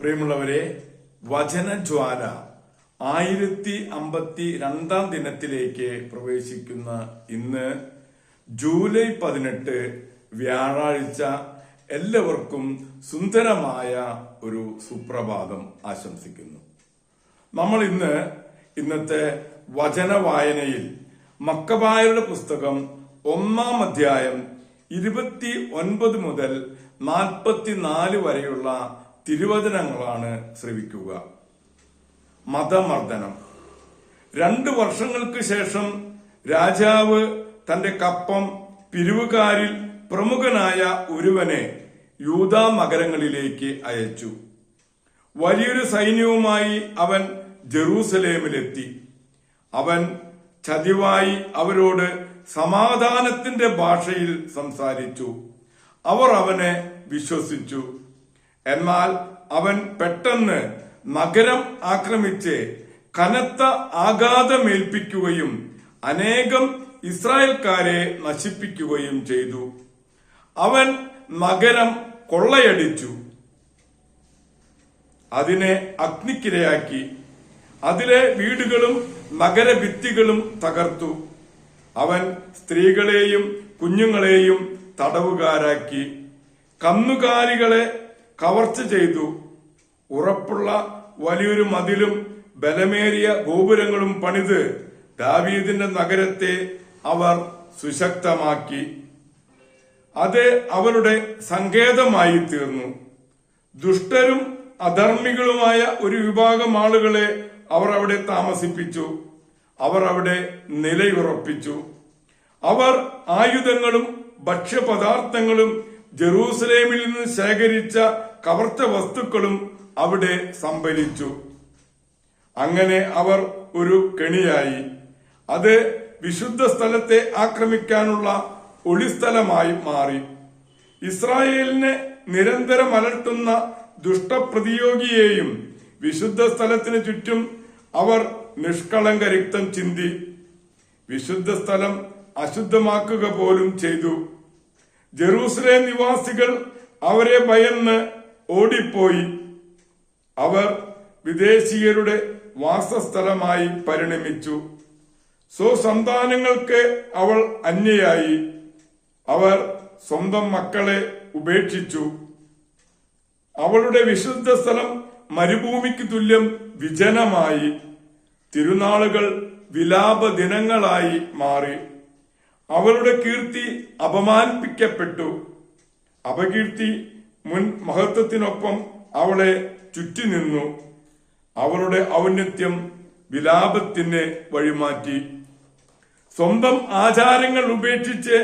പ്രിയമുള്ളവരെ വചനജ്വാല ആയിരത്തി അമ്പത്തി രണ്ടാം ദിനത്തിലേക്ക് പ്രവേശിക്കുന്ന ഇന്ന് ജൂലൈ പതിനെട്ട് വ്യാഴാഴ്ച എല്ലാവർക്കും സുന്ദരമായ ഒരു സുപ്രഭാതം ആശംസിക്കുന്നു. നമ്മൾ ഇന്ന് ഇന്നത്തെ വചന വായനയിൽ മക്കബായരുടെ പുസ്തകം ഒന്നാം അധ്യായം ഇരുപത്തി ഒൻപത് മുതൽ നാൽപ്പത്തിനാല് വരെയുള്ള തിരുവചനങ്ങളാണ് ശ്രവിക്കുക. മതമർദ്ദനം. രണ്ടു വർഷങ്ങൾക്ക് ശേഷം രാജാവ് തന്റെ കപ്പം പിരിവുകാരിൽ പ്രമുഖനായ ഒരുവനെ യൂതാ നഗരങ്ങളിലേക്ക് അയച്ചു. വലിയൊരു സൈന്യവുമായി അവൻ ജെറൂസലേമിലെത്തി. അവൻ ചതിവായി അവരോട് സമാധാനത്തിന്റെ ഭാഷയിൽ സംസാരിച്ചു. അവർ അവനെ വിശ്വസിച്ചു. എന്നാൽ അവൻ പെട്ടെന്ന് നഗരം ആക്രമിച്ച് കനത്ത ആഘാതമേൽപ്പിക്കുകയും അനേകം ഇസ്രായേൽക്കാരെ നശിപ്പിക്കുകയും ചെയ്തു. അവൻ നഗരം കൊള്ളയടിച്ചു. അതിനെ അഗ്നിക്കിരയാക്കി. അതിലെ വീടുകളും നഗരഭിത്തികളും തകർത്തു. അവൻ സ്ത്രീകളെയും കുഞ്ഞുങ്ങളെയും തടവുകാരാക്കി. കന്നുകാലികളെ കവർച്ച ചെയ്തു. ഉറപ്പുള്ള വലിയൊരു മതിലും ബലമേറിയ ഗോപുരങ്ങളും പണിത് ദാവീദിന്റെ നഗരത്തെ അവർ സുശക്തമാക്കി. അത് അവരുടെ സങ്കേതമായി തീർന്നു. ദുഷ്ടരും അധർമ്മികളുമായ ഒരു വിഭാഗം ആളുകളെ അവർ അവിടെ താമസിപ്പിച്ചു. അവർ അവിടെ നിലയുറപ്പിച്ചു. അവർ ആയുധങ്ങളും ഭക്ഷ്യപദാർത്ഥങ്ങളും ജെറൂസലേമിൽ നിന്ന് ശേഖരിച്ച കവർച്ച വസ്തുക്കളും അവിടെ സംഭരിച്ചു. അങ്ങനെ അവർ ഒരു കെണിയായി. അത് വിശുദ്ധ സ്ഥലത്തെ ആക്രമിക്കാനുള്ള ഒളിസ്ഥലമായി മാറി. ഇസ്രായേലിനെ നിരന്തരം അലട്ടുന്ന ദുഷ്ടപ്രതിയോഗിയെയും വിശുദ്ധ സ്ഥലത്തിന് ചുറ്റും അവർ നിഷ്കളങ്ക രക്തം ചിന്തി. വിശുദ്ധ സ്ഥലം അശുദ്ധമാക്കുക പോലും ചെയ്തു. ജെറൂസലേം നിവാസികൾ അവരെ ഭയന്ന് ഓടിപ്പോയി. അവർ വിദേശീയരുടെ വാസസ്ഥലമായി പരിണമിച്ചു. സ്വസന്താനങ്ങൾക്ക് അവൾ അന്യയായി. അവർ സ്വന്തം മക്കളെ ഉപേക്ഷിച്ചു. അവളുടെ വിശുദ്ധ സ്ഥലം മരുഭൂമിക്ക് തുല്യം വിജനമായി. തിരുനാളുകൾ വിലാപ ദിനങ്ങളായി മാറി. അവളുടെ കീർത്തി അപമാനിപ്പിക്കപ്പെട്ടു. അപകീർത്തി മുൻ മഹത്വത്തിനൊപ്പം അവളെ ചുറ്റി നിന്നു. അവളുടെ ഔന്നത്യം വിലാപത്തിന് വഴിമാറ്റി. സ്വന്തം ആചാരങ്ങൾ ഉപേക്ഷിച്ച്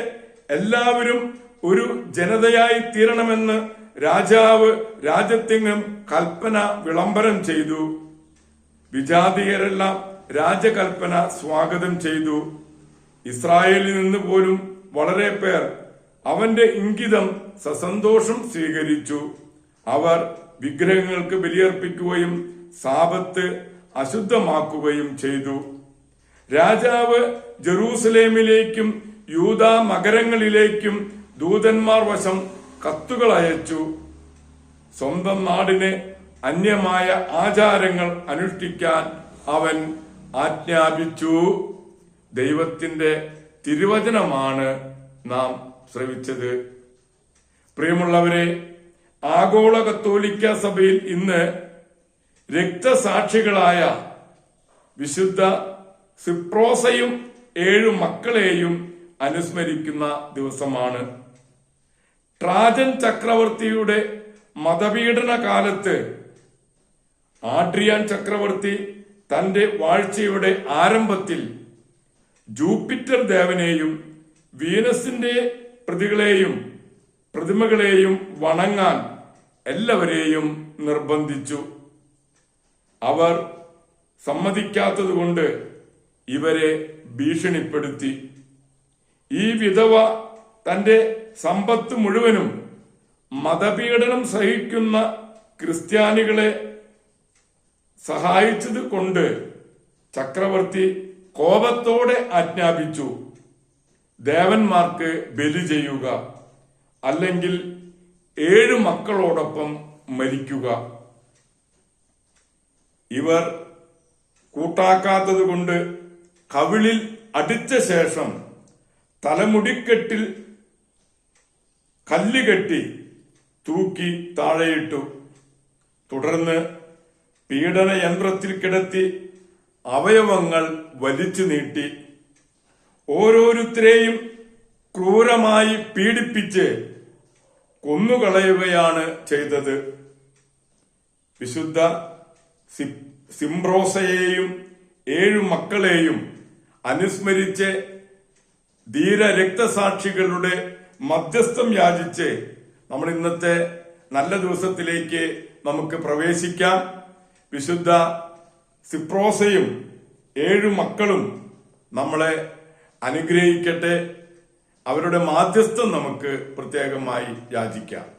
എല്ലാവരും ഒരു ജനതയായി തീരണമെന്ന് രാജാവ് രാജ്യത്തിനും കൽപ്പന വിളംബരം ചെയ്തു. വിജാതീയരെല്ലാം രാജകൽപ്പന സ്വാഗതം ചെയ്തു. ഇസ്രായേലിൽ നിന്ന് പോലും വളരെ പേർ അവന്റെ ഇംഗിതം സസന്തോഷം സ്വീകരിച്ചു. അവർ വിഗ്രഹങ്ങൾക്ക് ബലിയർപ്പിക്കുകയും സാപത്ത് അശുദ്ധമാക്കുകയും ചെയ്തു. രാജാവ് ജെറൂസലേമിലേക്കും യൂത നഗരങ്ങളിലേക്കും ദൂതന്മാർ വശം കത്തുകൾ അയച്ചു. സ്വന്തം നാടിന് അന്യമായ ആചാരങ്ങൾ അനുഷ്ഠിക്കാൻ അവൻ ആജ്ഞാപിച്ചു. ദൈവത്തിന്റെ തിരുവചനമാണ് നാം ശ്രവിച്ചത് പ്രിയമുള്ളവരെ ആഗോള കത്തോലിക്ക സഭയിൽ ഇന്ന് രക്തസാക്ഷികളായ വിശുദ്ധ സിപ്രോസയും ഏഴു മക്കളെയും അനുസ്മരിക്കുന്ന ദിവസമാണ്. ട്രാജൻ ചക്രവർത്തിയുടെ മതപീഡന കാലത്ത് ആഡ്രിയാൻ ചക്രവർത്തി തന്റെ വാഴ്ചയുടെ ആരംഭത്തിൽ ജൂപ്പിറ്റർ ദേവനെയും വീനസിന്റെ പ്രതികളെയും പ്രതിമകളെയും വണങ്ങാൻ എല്ലാവരെയും നിർബന്ധിച്ചു. അവർ സമ്മതിക്കാത്തതുകൊണ്ട് ഇവരെ ഭീഷണിപ്പെടുത്തി. ഈ വിധവ തന്റെ സമ്പത്ത് മുഴുവനും മതപീഡനം സഹിക്കുന്ന ക്രിസ്ത്യാനികളെ സഹായിച്ചത് കൊണ്ട് ചക്രവർത്തി കോപത്തോടെ ആജ്ഞാപിച്ചു. ദേവന്മാർക്ക് ബലി ചെയ്യുക അല്ലെങ്കിൽ ഏഴ് മക്കളോടൊപ്പം മരിക്കുക. ഇവർ കൂട്ടാക്കാത്തത് കൊണ്ട് കവിളിൽ അടിച്ച ശേഷം തലമുടിക്കെട്ടിൽ കല്ലുകെട്ടി തൂക്കി താഴെയിട്ടു. തുടർന്ന് പീഡന യന്ത്രത്തിൽ കിടത്തി അവയവങ്ങൾ വലിച്ചു നീട്ടി. ഓരോരുത്തരെയും ക്രൂരമായി പീഡിപ്പിച്ച് കൊന്നുകളയുകയാണ് ചെയ്തത്. വിശുദ്ധ സിംബ്രോസയെയും ഏഴു മക്കളെയും അനുസ്മരിച്ച് ധീര രക്തസാക്ഷികളുടെ മധ്യസ്ഥം യാചിച്ച് നമ്മൾ ഇന്നത്തെ നല്ല ദിവസത്തിലേക്ക് നമുക്ക് പ്രവേശിക്കാം. വിശുദ്ധ സിപ്രോസയും ഏഴു മക്കളും നമ്മളെ അനുഗ്രഹിക്കട്ടെ. അവരുടെ മാധ്യസ്ഥം നമുക്ക് പ്രത്യേകമായി യാചിക്കാം.